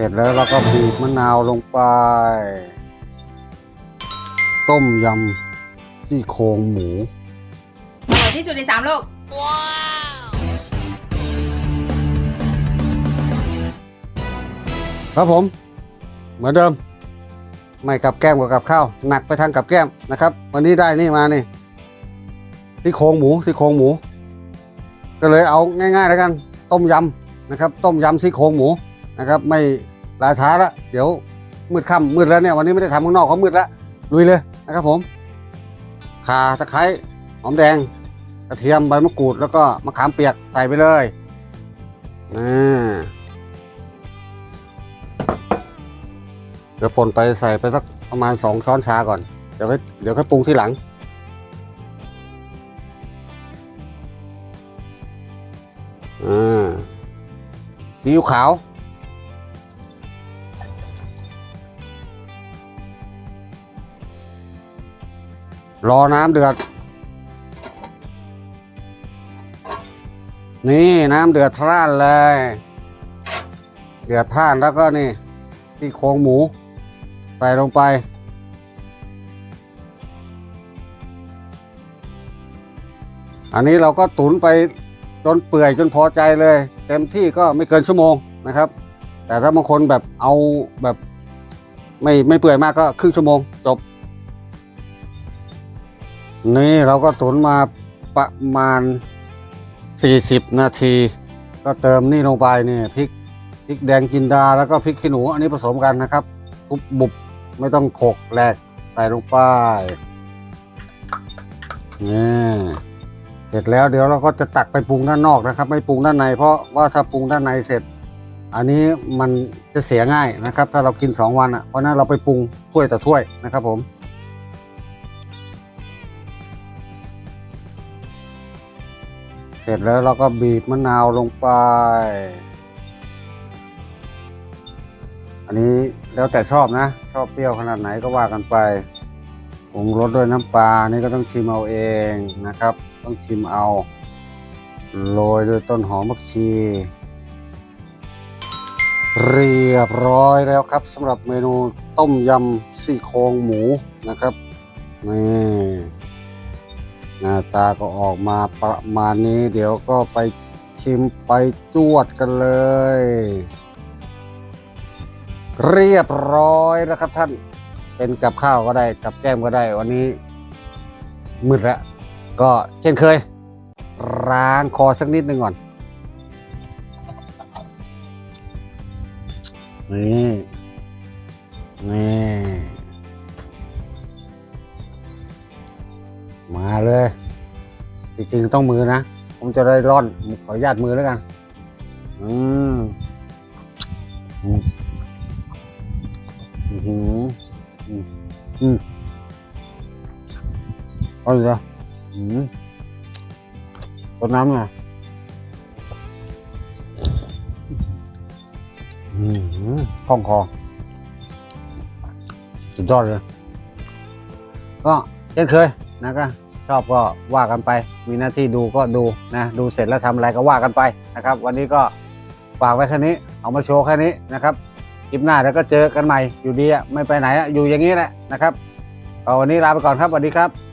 เสร็จแล้วเราก็บีบมะนาวลงไป ต้มยำซี่โครงหมู อร่อยที่สุดในสามโลก ครับผม เหมือนเดิม ไม่กับแก้มกับกับข้าว หนักไปทางกับแก้มนะครับ วันนี้ได้นี่มานี่ซี่โครงหมูซี่โครงหมู ก็เลยเอาง่ายๆแล้วกัน ต้มยำนะครับ ต้มยำซี่โครงหมูนะครับ ไม่ ลาช้าละเดี๋ยวมืดค่ำมืดแล้วเนี่ยวันนี้ไม่ได้ทำข้างนอกเขามืดล้วลุยเลยนะครับผมข่าตะไคร้หอมแดงกระเทียมใบมะกรูดแล้วก็มะขามเปียกใส่ไปเลยอ่เดี๋ยวป่นไปใส่ไปสักประมาณสองช้อนชาก่อน เดี๋ยวค่อยเดี๋ยวค่อยปรุงที่หลัง อ่าซีอิ๊วขาว รอน้ำเดือด นี่น้ำเดือดพร่านเลย เดือดพร่านแล้วก็นี่ที่โครงหมู ใส่ลงไป อันนี้เราก็ตุนไปจนเปื่อยจนพอใจเลย เต็มที่ก็ไม่เกินชั่วโมงนะครับ แต่ถ้าบางคนแบบเอาแบบไม่ไม่เปื่อยมากก็ครึ่งชั่วโมงจบ นี่เราก็ตุนมาประมาณ 40 นาที ก็เติมนี่ลงไปนี่พริกพริกแดงจินดาแล้วก็พริกขี้หนูอันนี้ผสมกันนะครับทุบบุบไม่ต้องโขกแหลกใส่ลงไปนี่เสร็จแล้วเดี๋ยวเราก็จะตักไปปรุงด้านนอกนะครับ ไม่ปรุงด้านใน เพราะว่าถ้าปรุงด้านในเสร็จ อันนี้มันจะเสียง่ายนะครับ ถ้าเรากินสองวันอะเพราะฉะนั้นเราไปปรุงถ้วยต่อถ้วยนะครับผม ร็จแล้วเราก็บีบมะนาวลงไป อันนี้แล้วแต่ชอบนะ ชอบเปรี้ยวขนาดไหนก็ว่ากันไปปรุงรสด้วยน้ำปลานี่ก็ต้องชิมเอาเองนะครับ ต้องชิมเอาโรยด้วยต้นหอมผักชี เรียบร้อยแล้วครับสำหรับเมนูต้มยำซี่โครงหมูนะครับนี่ หน้าตาก็ออกมาประมาณนี้เดี๋ยวก็ไปชิมไปจวดกันเลย เรียบร้อยแล้วครับท่านเป็นกับข้าวก็ได้กับแก้มก็ได้วันนี้มืดแล้วก็เช่นเคยล้างคอสักนิดหนึ่งก่อนนี่ มาเลย จริงๆต้องมือนะ ผมจะได้ร่อน ขออนุญาตมือแล้วกัน อืมอืมอือหืออืมอืมอาอีกแล้วอืมรดน้ำไงอืมคล่องคอสุดยอดเลย ก็เช่นเคย นะก็ชอบก็ว่ากันไป มีหน้าที่ดูก็ดูนะดูเสร็จแล้วทำอะไรก็ว่ากันไปนะครับ วันนี้ก็ฝากไว้แค่นี้ เอามาโชว์แค่นี้นะครับคลิปหน้าแล้วก็เจอกันใหม่อยู่ดีอะไม่ไปไหนอะอยู่อย่างนี้แหละนะครับเอาวันนี้ลาไปก่อนครับสวัสดีครับ